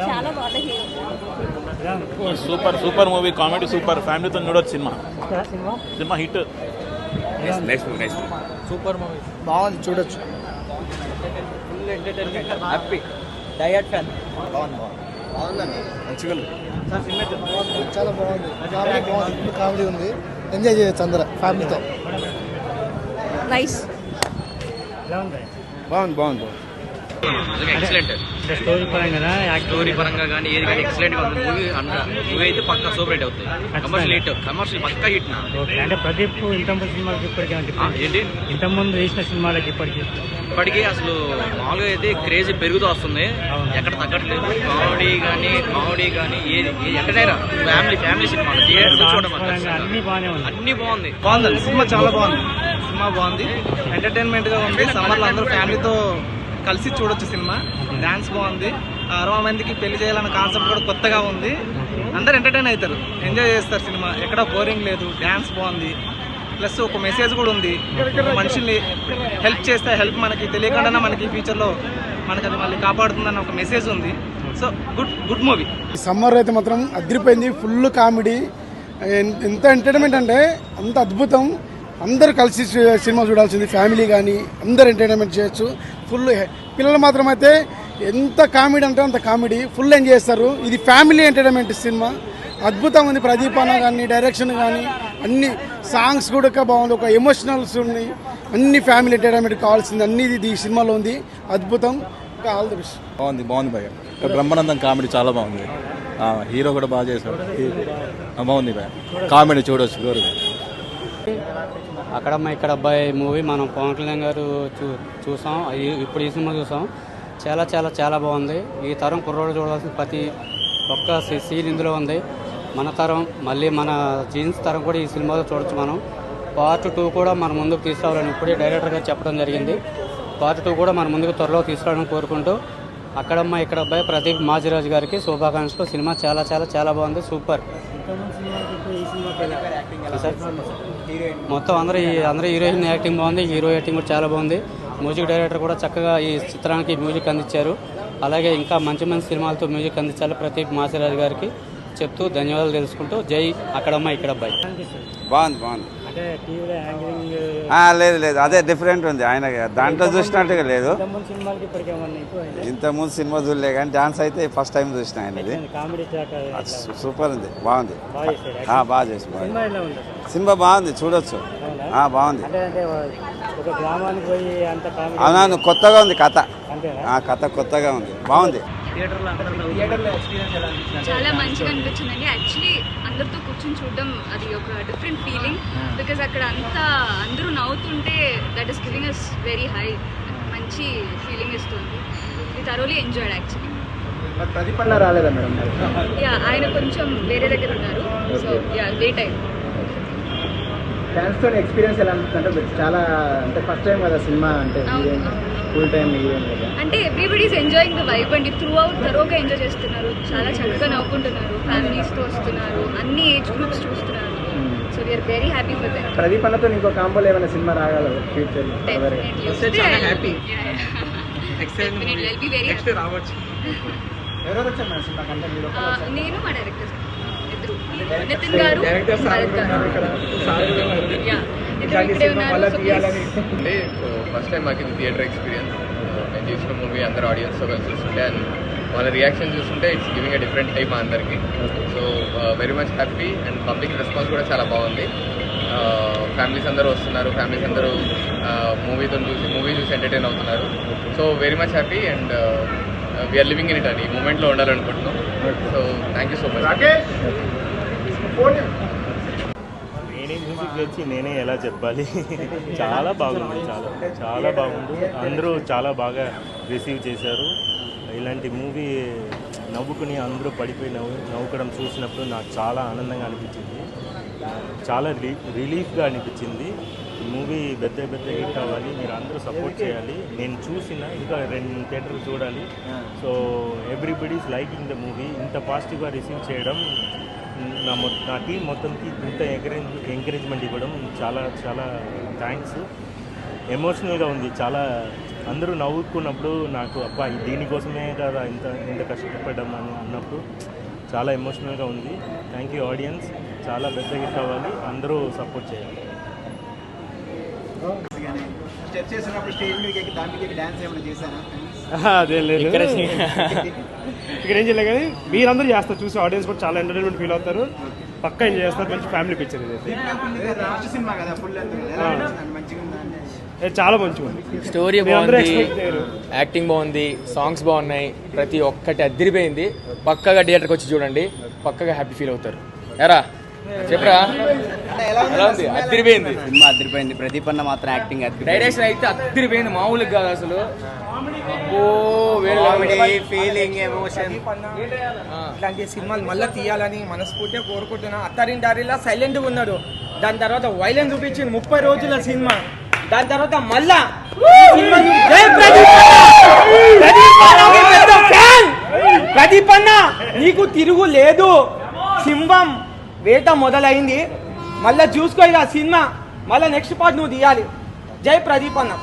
చాలా బాగుంది super super movie comedy super. ఫ్యామిలీతో చూడొచ్చు సినిమా. సినిమా? హిట్. Super movie. బాగుంది చూడొచ్చు. Full entertainment happy diet fan బాగుందండి. మంచిగా చాలా బాగుంది. కామెడీ బాగుంది. కామెడీ ఉంది. ఎంజాయ్ చేయొచ్చు అందరూ ఫ్యామిలీతో. నైస్ బాగుంది బాగుంది. ఎక్సలెంట్ స్టోరీ పరంగా స్టోరీ పరంగా కానీ ఏది కానీ ఎక్సలెంట్గా ఉంది. మూవీ మూవీ అయితే పక్కా సూపర్ హిట్ అవుతుంది కమర్షియల్ హిట్ కమర్షియల్ పక్కా హిట్ నా. అంటే ప్రదీప్ ఇంతకుముందు సినిమాలకి ఇప్పటికీ అంటే ఆ, ఏంటి? ఇంతకుముందు వేసిన సినిమాలకి ఇప్పటికీ? ఇప్పటికీ అసలు మామూలుగా అయితే క్రేజ్ పెరుగుతూ వస్తుంది. ఎక్కడ తగ్గట్లేదు. కామెడీ కానీ కామెడీ కానీ ఏది ఎంటర్టైనర్ ఫ్యామిలీ ఫ్యామిలీ సినిమా థియేటర్ చూడడం అన్ని బాగానే ఉంది అన్ని బాగుంది. బాగుందండి సినిమా చాలా బాగుంది. సినిమా బాగుంది. ఎంటర్టైన్మెంట్గా ఉంది. సమ్మర్లో అందరూ ఫ్యామిలీతో కలిసి చూడొచ్చు సినిమా. డాన్స్ బాగుంది. అరవై మందికి పెళ్ళి చేయాలన్న కాన్సెప్ట్ కూడా కొత్తగా ఉంది. అందరు ఎంటర్టైన్ అవుతారు. ఎంజాయ్ చేస్తారు సినిమా. ఎక్కడ బోరింగ్ లేదు. డాన్స్ బాగుంది. ప్లస్ ఒక మెసేజ్ కూడా ఉంది. మనిషిని మనుషుల్ని హెల్ప్ చేస్తే హెల్ప్ మనకి తెలియకుండా మనకి ఫ్యూచర్లో మనకి అది మళ్ళీ కాపాడుతుందన్న ఒక మెసేజ్ ఉంది. So good good movie summer అయితే మాత్రం అదిరిపోయింది. ఫుల్ కామెడీ ఎంత ఎంటర్టైన్మెంట్ అంటే అంత అద్భుతం. అందరు కలిసి సినిమా చూడాల్సింది. ఫ్యామిలీ కానీ అందరు ఎంటర్టైన్మెంట్ చేయొచ్చు. ఫుల్ పిల్లలు మాత్రం అయితే ఎంత కామెడీ అంటే అంత కామెడీ. ఫుల్ ఎంజాయ్ చేస్తారు. ఇది ఫ్యామిలీ ఎంటర్టైన్మెంట్ సినిమా. అద్భుతంగా ఉంది ప్రదీప్ అన్న కానీ డైరెక్షన్ కానీ అన్ని సాంగ్స్ కూడా బాగుంది. ఒక ఎమోషనల్స్ ఉన్నాయి. అన్ని ఫ్యామిలీ ఎంటర్టైన్మెంట్ కావాల్సింది అన్ని ఇది ఈ సినిమాలో ఉంది. అద్భుతం. All the best. బాగుంది బాగుంది భయ బ్రహ్మానందం కామెడీ చాలా బాగుంది. హీరో కూడా బాగా చేశాడు. బాగుంది భయ కామెడీ చూడవచ్చు గోరు. అక్కడ ఇక్కడ అబ్బాయి మూవీ మనం పవన్ కళ్యాణ్ గారు చూ చూసాం. ఇప్పుడు ఈ సినిమా చూసాం. చాలా చాలా చాలా బాగుంది. ఈ తరం కుర్రోడు చూడాల్సిన ప్రతి ఒక్క సీ- సీన్ ఇందులో ఉంది. మన తరం మళ్ళీ మన జీన్స్ తరం కూడా ఈ సినిమాలో చూడొచ్చు మనం. పార్ట్ టూ కూడా మన ముందుకు తీసుకురావాలని ఇప్పుడే డైరెక్టర్గా చెప్పడం జరిగింది. పార్ట్ టూ కూడా మన ముందుకు త్వరలో తీసుకురావాలని కోరుకుంటూ అక్కడమ్మ ఇక్కడ అబ్బాయి ప్రదీప్ మాజిరాజు గారికి శుభాకాంక్షలు. సినిమా చాలా చాలా చాలా బాగుంది. సూపర్. మొత్తం అందరూ ఈ- అందరూ హీరోయిన్ యాక్టింగ్ బాగుంది. హీరో యాక్టింగ్ కూడా చాలా బాగుంది. మ్యూజిక్ డైరెక్టర్ కూడా చక్కగా ఈ చిత్రానికి మ్యూజిక్ అందించారు. అలాగే ఇంకా మంచి మంచి సినిమాలతో మ్యూజిక్ అందించాలి ప్రదీప్ మాసిరాజు గారికి. చెప్తూ ధన్యవాదాలు తెలుసుకుంటూ జై అక్కడమ్మ ఇక్కడ అబ్బాయి బాగుంది బాగుంది. లేదు లేదు. అదే డిఫరెంట్ ఉంది. ఆయన దాంట్లో చూసినట్టుగా లేదు. ఇంతకుముందు సినిమా చూడలే కానీ డాన్స్ అయితే ఫస్ట్ టైం చూసిన ఆయనది. సూపర్ ఉంది. బాగుంది. బాగా చేసి సినిమా బాగుంది చూడొచ్చు. బాగుంది? అవునవును కొత్తగా ఉంది కథ. కథ కొత్తగా ఉంది. బాగుంది. థియేటర్లో థియేటర్లో ఎక్స్పీరియన్స్ ఎలా అనిపించింది? చాలా మంచిగా అనిపించిందండి. యాక్చువల్లీ అందరితో కూర్చొని చూడడం అది ఒక డిఫరెంట్ ఫీలింగ్ బికాజ్ అక్కడ అంతా అందరూ నవ్వుతుంటే that is giving us very high మంచి ఫీలింగ్ ఇస్తుంది. ఇది తరోలీ ఎంజాయ్డ్ యాక్చువల్లీ మరి ప్రదీప్ అన్న రాలేదా మేడం? యా ఆయన కొంచెం వేరే దగ్గర ఉన్నారు. సో యా లేట్ అయింది. డాన్స్తో ఎక్స్పీరియన్స్ ఎలా అంటే చాలా అంటే ఫస్ట్ టైం కదా సినిమా అంటే. ఫుల్ టైం అంటే ఎవ్రీబడీస్ ఎంజాయింగ్ ద వైబ్ అండి. త్రూ అవుట్ తరోగా ఎంజాయ్ చేస్తున్నారు. చాలా చక్కగా నవ్వుకుంటున్నారు. ఫ్యామిలీస్తో వస్తున్నారు. అన్ని ఏజ్ గ్రూప్స్ చూస్తున్నారు. So we're very happy for that Pradeep అన్నతో ఇంకో కాంబోలో ఏమైనా సినిమా రాగలరు ఫ్యూచర్ హ్యాపీ రావచ్చు. ఎవరెవరు వచ్చారు మేడం సినిమా కంటే మీరు నేను మా డైరెక్టర్ ఇద్దరు. నితిన్ గారు అంటే ఫస్ట్ టైం మాకు ఇది థియేటర్ ఎక్స్పీరియన్స్ నేను చూసిన మూవీ అందరు ఆడియన్స్తో కలిసి చూస్తుంటే అండ్ వాళ్ళ రియాక్షన్ చూస్తుంటే it's giving a different type మా అందరికి. So very much happy and public response కూడా చాలా బాగుంది. ఫ్యామిలీస్ అందరూ వస్తున్నారు. ఫ్యామిలీస్ అందరూ మూవీతో చూసి మూవీ చూసి ఎంటర్టైన్ అవుతున్నారు. So very much happy and we're living in it అని ఈ మూమెంట్లో ఉండాలనుకుంటున్నాం. So thank you so much music వచ్చి నేనే ఎలా చెప్పాలి? చాలా బాగుంది చాలా చాలా బాగుంది. అందరూ చాలా బాగా రిసీవ్ చేశారు. ఇలాంటి మూవీ నవ్వుకుని అందరూ పడిపోయి నవ్వు నవ్వుకోవడం చూసినప్పుడు నాకు చాలా ఆనందంగా అనిపించింది. చాలా రి రిలీఫ్గా అనిపించింది. ఈ మూవీ పెద్ద పెద్ద హిట్ అవ్వాలి మీరు అందరూ సపోర్ట్ చేయాలి. నేను చూసిన ఇంకా రెండు థియేటర్లు చూడాలి. So everybody's liking the movie ఇంత పాజిటివ్గా రిసీవ్ చేయడం నా నా టీం మొత్తంకి ఇంత ఎంకరేజ్ ఎంకరేజ్మెంట్ ఇవ్వడం చాలా చాలా థ్యాంక్స్. ఎమోషనల్గా ఉంది చాలా. అందరూ నవ్వుకున్నప్పుడు నాకు అబ్బా దీనికోసమే కదా ఇంత ఇంత కష్టపడ్డాం అని అన్నప్పుడు చాలా ఎమోషనల్గా ఉంది. Thank you audience. చాలా పెద్ద హిట్ అవ్వాలి అందరూ సపోర్ట్ చేయాలి. స్టెప్ చేసినప్పుడు స్టేజ్ మీద డాన్స్ ఏమైనా చేశారా? అదే లేదు. ఇక్కడ ఏం చేయలేదు కానీ మీరందరూ చేస్తారు. చూసి ఆడియన్స్ కూడా చాలా ఎంటర్టైన్మెంట్ ఫీల్ అవుతారు. పక్కా ఎంజాయ్ చేస్తారు. మంచి ఫ్యామిలీ పిక్చర్ ఇది లాస్ట్ సినిమా కదా ఫుల్ మంచిగా ఉందా ఇది చాలా మంచిగా స్టోరీ బాగుంది. యాక్టింగ్ బాగుంది సాంగ్స్ బాగున్నాయి. ప్రతి ఒక్కటి అద్దరిపోయింది పక్కగా థియేటర్కి వచ్చి చూడండి. పక్కగా హ్యాపీ ఫీల్ అవుతారు. ఎరా? చెప్పరా? ఎలా ఉంది? అద్దరిపోయింది. సినిమా అదిరిపోయింది ప్రదీప్ అన్న మాత్రం యాక్టింగ్ డైరెక్షన్ అయితే అద్దరిపోయింది. మామూలుగా కాదు అసలు. ఫీలింగ్ ఎమోషన్ ఇట్లాంటి సినిమాలు మళ్ళీ తీయాలని మనస్ఫూర్తిగా కోరుకుంటున్నా. అత్తారింటారిలా సైలెంట్గా ఉన్నాడు. దాని తర్వాత వైలెన్స్ చూపించింది ముప్పై రోజుల సినిమా. దాని తర్వాత మళ్ళా! ప్రదీప్ అన్న నీకు తిరుగు లేదు. సింహం వేట మొదలైంది. మళ్ళా చూసుకో ఇక సినిమా. మళ్ళీ నెక్స్ట్ పార్ట్ నువ్వు తీయాలి. జై ప్రదీప్ అన్న.